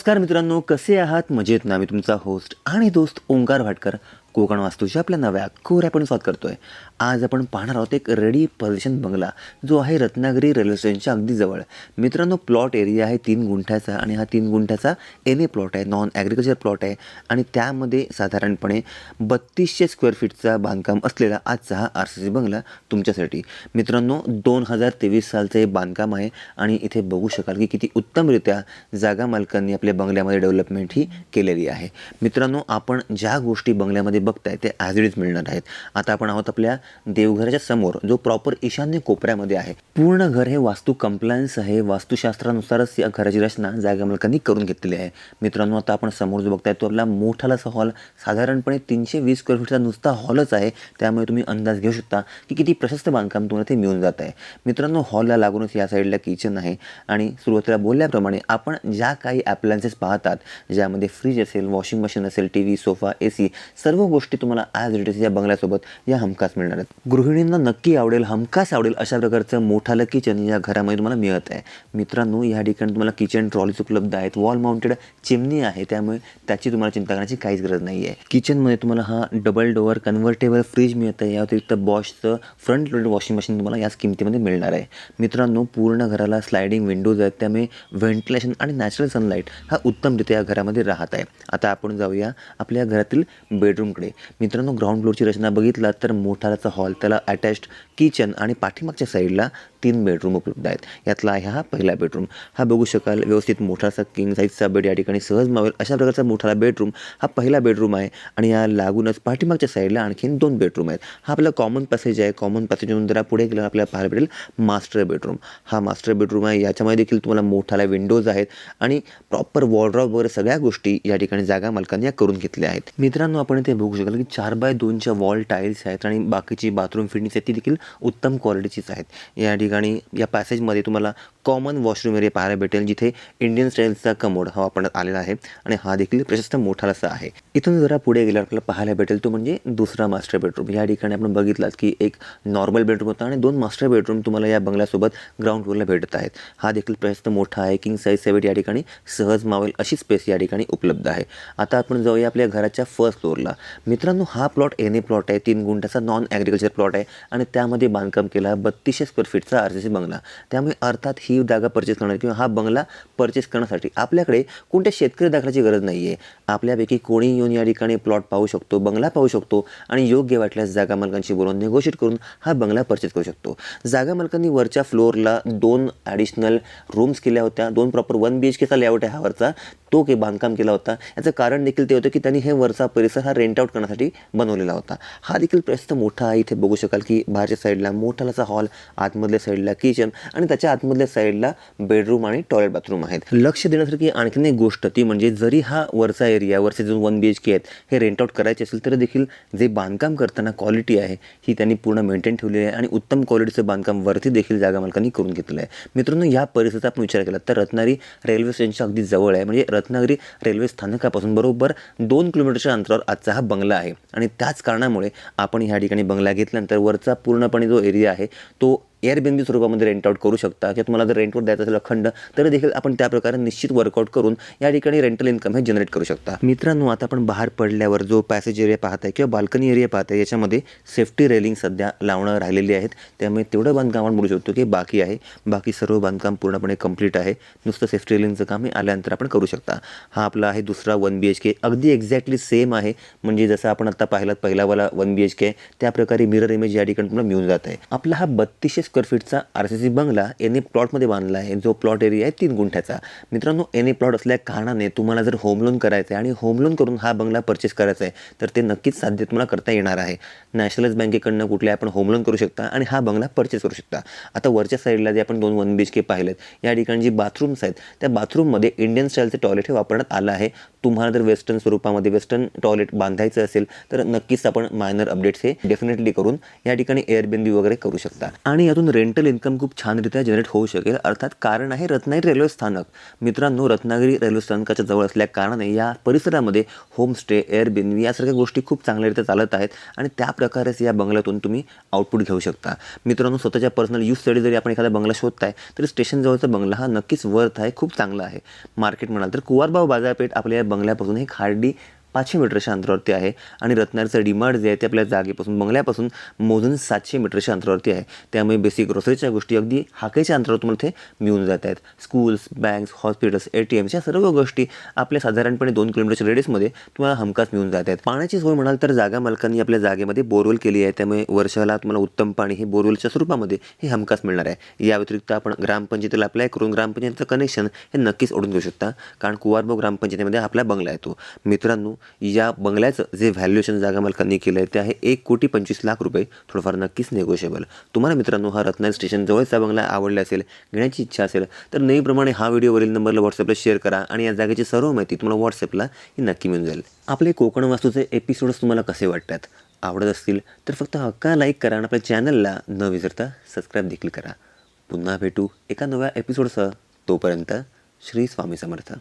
नमस्कार मित्रांनो कसे आहात? मजेत ना? मी तुमचा होस्ट आणि दोस्त ओंकार भाटकर. कोकण वास्तूच्या आपल्या नव्या कोऱ्यापण स्वाद करतोय. आज आपण पाहणार आहोत एक रेडी पोझिशन बंगला जो आहे रत्नागिरी रेल्वे स्टेशनच्या अगदी जवळ. मित्रांनो प्लॉट एरिया आहे तीन गुंठ्याचा आणि हा तीन गुंठ्याचा एन ए प्लॉट आहे नॉन ॲग्रिकल्चर प्लॉट आहे. आणि त्यामध्ये साधारणपणे बत्तीसशे स्क्वेअर फीटचा बांधकाम असलेला आजचा हा आर सी सी बंगला तुमच्यासाठी. मित्रांनो दोन हजार तेवीस सालचं हे बांधकाम आहे आणि इथे बघू शकाल की किती उत्तमरित्या जागा मालकांनी आपल्या बंगल्यामध्ये डेव्हलपमेंट ही केलेली आहे. मित्रांनो आपण ज्या गोष्टी बंगल्यामध्ये बघताय ते ॲज इट इज मिळणार आहेत. आता आपण आहोत आपल्या देवघराच्या समोर जो प्रॉपर ईशान्य कोपऱ्यामध्ये आहे. पूर्ण घर हे वास्तू कंप्लायन्स आहे. वास्तुशास्त्रानुसारच या घराची रचना जागा मालकांनी करून घेतलेली आहे. मित्रांनो आता आपण समोर जो बघताय तो आपला मोठालासा हॉल साधारणपणे तीनशे वीस स्क्वेअर फीटचा नुसता हॉलच आहे. त्यामुळे तुम्ही अंदाज घेऊ शकता की किती प्रशस्त बांधकाम तुम्हाला ते मिळून जात आहे. मित्रांनो हॉलला लागूनच या साईडला किचन आहे. आणि सुरुवातीला बोलल्याप्रमाणे आपण ज्या काही ॲप्लायन्सेस पाहतात ज्यामध्ये फ्रीज असेल वॉशिंग मशीन असेल T V sofa A C सर्व गोष्टी तुम्हाला ॲज इट इज या बंगल्यासोबत या हमखास मिळणार आहेत. गृहिणींना नक्की आवडेल हमखास आवडेल अशा प्रकारचं मोठालं किचन या घरामध्ये तुम्हाला मिळत आहे. मित्रांनो या ठिकाणी तुम्हाला किचन ट्रॉलीज उपलब्ध आहेत वॉल माउंटेड चिमणी आहे त्यामुळे त्याची तुम्हाला चिंता करण्याची काहीच गरज नाही आहे. किचनमध्ये तुम्हाला हा डबल डोअर कन्व्हर्टेबल फ्रीज मिळत आहे या व्यतिरिक्त बॉशचं फ्रंट लोडेड वॉशिंग मशीन तुम्हाला याच किमतीमध्ये मिळणार आहे. मित्रांनो पूर्ण घराला स्लायडिंग विंडोज आहेत त्यामुळे व्हेंटिलेशन आणि नॅचरल सनलाईट हा उत्तमरित्या या घरामध्ये राहत आहे. आता आपण जाऊया आपल्या घरातील बेडरूमकडे मित्रांनो ग्राउंड फ्लोअरची रचना बघितला तर मोठाचा हॉल त्याला अटॅच्ड किचन आणि पाठीमागच्या साईडला तीन बेडरूम उपलब्ध आहेत. यातला आहे हा पहिला बेडरूम हा बघू शकाल व्यवस्थित मोठासा किंग साईजचा बेड या ठिकाणी सहज मावेल. अशा प्रकारचा मोठाला बेडरूम हा पहिला बेडरूम आहे आणि या लागूनच पाठीमागच्या साईडला आणखीन दोन बेडरूम आहेत. हा आपला कॉमन पॅसेज आहे. कॉमन पॅसेजमधून जरा पुढे गेल्यावर आपल्याला पाहायला भेटेल मास्टर बेडरूम हा मास्टर बेडरूम आहे. याच्यामध्ये देखील तुम्हाला मोठाला विंडोज आहेत आणि प्रॉपर वॉर्ड्रॉप वगैरे सगळ्या गोष्टी या ठिकाणी जागा मालकांनी या करून घेतल्या आहेत. मित्रांनो आपण इथे बघू बघू शकाल की चार बाय दोनच्या वॉल टाईल्स आहेत आणि बाकीची बाथरूम फिटनेस आहेत ती देखील उत्तम क्वालिटीचीच आहेत. या ठिकाणी या पॅसेजमध्ये तुम्हाला कॉमन वॉशरूम एरिया पाहायला भेटेल जिथे इंडियन स्टाईलचा कमोड हा वापरण्यात आलेला आहे आणि हा देखील प्रशस्त मोठा असा आहे. इथून जरा पुढे गेल्यावर आपल्याला पाहायला भेटेल तो म्हणजे दुसरा मास्टर बेडरूम या ठिकाणी आपण बघितलात की एक नॉर्मल बेडरूम होता आणि दोन मास्टर बेडरूम तुम्हाला या बंगल्यासोबत ग्राउंड फ्लोअरला भेटत आहेत. हा देखील प्रशस्त मोठा आहे. किंग साईज सेवेट या ठिकाणी सहज मावेल अशी स्पेस या ठिकाणी उपलब्ध आहे. आता आपण जाऊया आपल्या घराच्या फर्स्ट फ्लोअरला मित्रांनो हा प्लॉट एन ए प्लॉट आहे. तीन गुंठाचा नॉन ॲग्रिकल्चर प्लॉट आहे. आणि त्यामध्ये बांधकाम केला बत्तीसशे स्क्वेअर फीटचा आर बंगला. त्यामुळे अर्थात ही जागा परचेस करणार किंवा हा बंगला परचेस करण्यासाठी आपल्याकडे कोणत्या शेतकरी दाखल्याची गरज नाही आहे आपल्यापैकी कोणी येऊन या ठिकाणी प्लॉट पाहू शकतो बंगला पाहू शकतो आणि योग्य वाटल्यास जागा मालकांशी बोलून निगोशिएट करून हा बंगला परचेस करू शकतो. जागा मालकांनी वरच्या फ्लोअरला दोन ॲडिशनल रूम्स केल्या होत्या. दोन प्रॉपर वन बी एच केचा लेआउट आहे हा वरचा. तो के बांधकाम केला होता. याचं कारण देखील ते होतं की त्यांनी हे वरचा परिसर हा रेंट आउट करण्यासाठी बनवलेला होता. हा देखील प्रस्त मोठा आहे. इथे बघू शकाल की बाहेरच्या साईडला मोठालाचा हॉल आतमधल्या साईडला किचन आणि त्याच्या आतमधल्या साईडला बेडरूम आणि टॉयलेट बाथरूम आहेत. लक्ष देण्यासारखी आणखीन एक गोष्ट ती म्हणजे जरी हा वरचा एरिया वरचे जो वन बी एच के आहेत हे रेंट आउट करायचे असेल तरी देखील जे बांधकाम करताना क्वालिटी आहे ही त्यांनी पूर्ण मेंटेन ठेवलेली आहे आणि उत्तम क्वालिटीचं बांधकाम वरती देखील जागा मालकांनी करून घेतलं आहे. मित्रांनो या परिसराचा आपण विचार केला तर रत्नागिरी रेल्वे स्टेशनच्या अगदी जवळ आहे. म्हणजे रत्नागिरी रेल्वे स्थानकापासून बरोबर दोन किलोमीटरच्या अंतरावर आजचा हा बंगला आहे. आणि त्याच कारणामुळे आपण ह्या ठिकाणी बंगला घेतल्यानंतर वरचा पूर्णपणे जो एरिया आहे तो एअरबेनबी स्वरूपामध्ये रेंट आउट करू शकता किंवा तुम्हाला जर रेंटवर द्यायचं असेल अखंड तरी देखील आपण त्या प्रकारे निश्चित वर्कआउट करून या ठिकाणी रेंटल इन्कम हे जनरेट करू शकता. मित्रांनो आता आपण बाहेर पडल्यावर जो पॅसेज एरिया पाहत आहे किंवा बाल्कनी एरिया पाहत आहे याच्यामध्ये सेफ्टी रेलिंग सध्या लावणं राहिलेली आहेत. त्यामुळे तेवढं बांधकाम आपण बोलू शकतो की बाकी आहे. बाकी सर्व बांधकाम पूर्णपणे कंप्लीट आहे. नुसतं सेफ्टी रेलिंगचं काम हे आल्यानंतर आपण करू शकता. हा आपला आहे दुसरा वन बी एच के अगदी एक्झॅक्टली सेम आहे. म्हणजे जसं आपण आता पाहिलात पहिलावाला वन बी एच के त्याप्रकारे मिरर इमेज या ठिकाणी तुम्हाला मिळून जात आहे. आपला हा बत्तीसशे स्क्वेअर फीटचा आर सी सी बंगला एन ए प्लॉटमध्ये बांधला आहे. जो प्लॉट एरिया आहे तीन गुंठ्याचा. मित्रांनो एन ए प्लॉट असल्या कारणाने तुम्हाला जर होम लोन करायचं आहे आणि होम लोन करून हा बंगला परचेस करायचा आहे तर ते नक्कीच साध्य तुम्हाला करता येणार आहे. नॅशनलाइज बँकेकडनं कुठले आपण होम लोन करू शकता आणि हा बंगला परचेस करू शकता. आता वरच्या साईडला जे आपण दोन वन बी एच के पाहिलेत या ठिकाणी जी बाथरूम्स आहेत त्या बाथरूममध्ये इंडियन स्टाईलचे टॉयलेट हे वापरण्यात आलं आहे. तुम्हाला जर वेस्टर्न स्वरूपामध्ये वेस्टर्न टॉयलेट बांधायचं असेल तर नक्कीच आपण मायनर अपडेट्स हे डेफिनेटली करून या ठिकाणी एअरबेंदी वगैरे करू शकता. आणि यातून यातून रेंटल इन्कम खूप छानरित्या जनरेट होऊ शकेल. अर्थात कारण आहे रत्नागिरी रेल्वे स्थानक. मित्रांनो रत्नागिरी रेल्वे स्थानकाच्या जवळ असल्या कारणाने या परिसरामध्ये होमस्टे एअरबिन यासारख्या गोष्टी खूप चांगल्यारीत्या चालत आहेत आणि त्या प्रकारेच या बंगल्यातून तुम्ही आउटपुट घेऊ शकता. मित्रांनो स्वतःच्या पर्सनल यूजसाठी जरी आपण एखादा बंगला शोधताय तरी स्टेशनजवळचा बंगला हा नक्कीच वर्थ आहे खूप चांगला आहे. मार्केट म्हणाल तर कुवारबाव बाजारपेठ आपल्या या बंगल्यापासून एक हार्डी पाचशे मीटरच्या अंतरावरती आहे आणि रत्नागिरीचं डिमांड जे आहे ते आपल्या जागेपासून बंगल्यापासून मोजून सातशे मीटरच्या अंतरावरती आहे. त्यामुळे बेसिक ग्रोसरीच्या गोष्टी अगदी हाकेच्या अंतरावर तुम्हाला ते मिळून जात आहेत. Schools banks hospitals A T Ms या सर्व गोष्टी आपल्या साधारणपणे दोन किलोमीटरच्या रेडियसमध्ये तुम्हाला हमखास मिळून जात आहेत. पाण्याची सोय म्हणाल तर जागा मालकांनी आपल्या जागेमध्ये बोरवेल केली आहे. त्यामुळे वर्षाला तुम्हाला उत्तम पाणी हे बोरवेलच्या स्वरूपामध्ये हे हमखास मिळणार आहे. या व्यतिरिक्त आपण ग्रामपंचायतीला अप्लाय करून ग्रामपंचायतीचं कनेक्शन हे नक्कीच ओढून घेऊ शकता. कारण कुवारबाव ग्रामपंचायतीमध्ये आपला बंगला येतो मित्रांनो या बंगल्याचं जे व्हॅल्युएशन जागा मालकांनी केलं आहे ते आहे एक कोटी पंचवीस लाख रुपये थोडंफार नक्कीच नेगोशिएबल तुम्हाला मित्रांनो हा रत्नागिरी स्टेशन जवळचा बंगला आवडला असेल घेण्याची इच्छा असेल तर नेहमीप्रमाणे हा व्हिडिओवरील नंबरला व्हॉट्सअपला शेअर करा आणि या जागेची सर्व माहिती तुम्हाला व्हॉट्सअपला ही नक्की मिळून जाईल. आपले कोकण वास्तूचे एपिसोड्स तुम्हाला कसे वाटतात? आवडत असतील तर फक्त हक्का लाईक करा आणि आपल्या चॅनलला न विसरता सबस्क्राईब देखील करा. पुन्हा भेटू एका नव्या एपिसोडसह तोपर्यंत श्री स्वामी समर्थ.